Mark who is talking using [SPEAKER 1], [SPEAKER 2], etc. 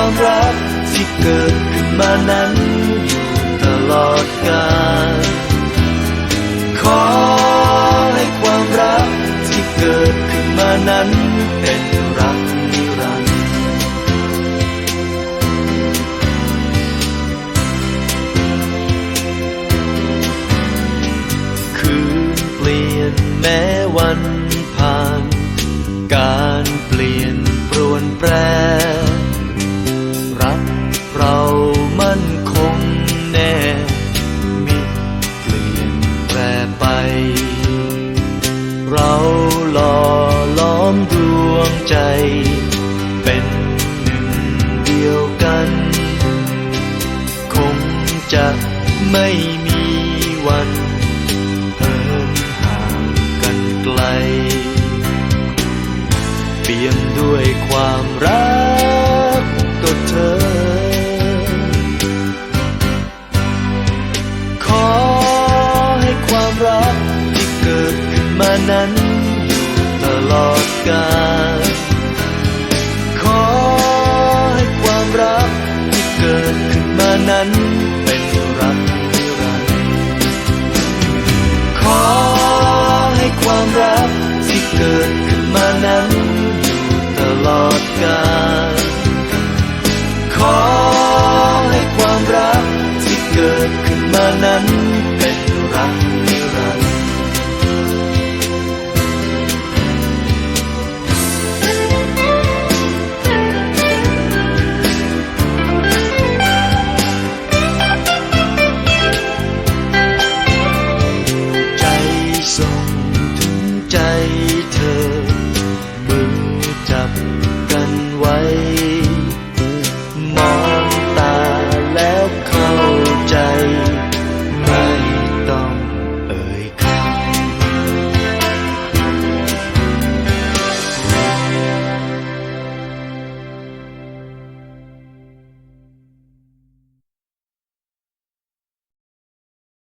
[SPEAKER 1] ความรักที่เกิดขึ้นมานั้นอยู่ตลอดกาลขอให้ความรักที่เกิดขึ้นมานั้นเป็น เรามั่นคงแน่มิเปลี่ยนแปรไป เราหล่อล้อมดวงใจ เป็นหนึ่งเดียวกัน คงจะไม่มีวันเหินห่างกันไกล เปี่ยมด้วยความรัก นมานั้นอยู่ตลอดกาลขอให้ความรักที่เกิดขึ้นมานั้นเป็นรักนิรันดร์ขอให้ความรักที่เกิดขึ้นมานั้นอยู่ตลอดกาลขอให้ความรักที่เกิดขึ้นมานั้น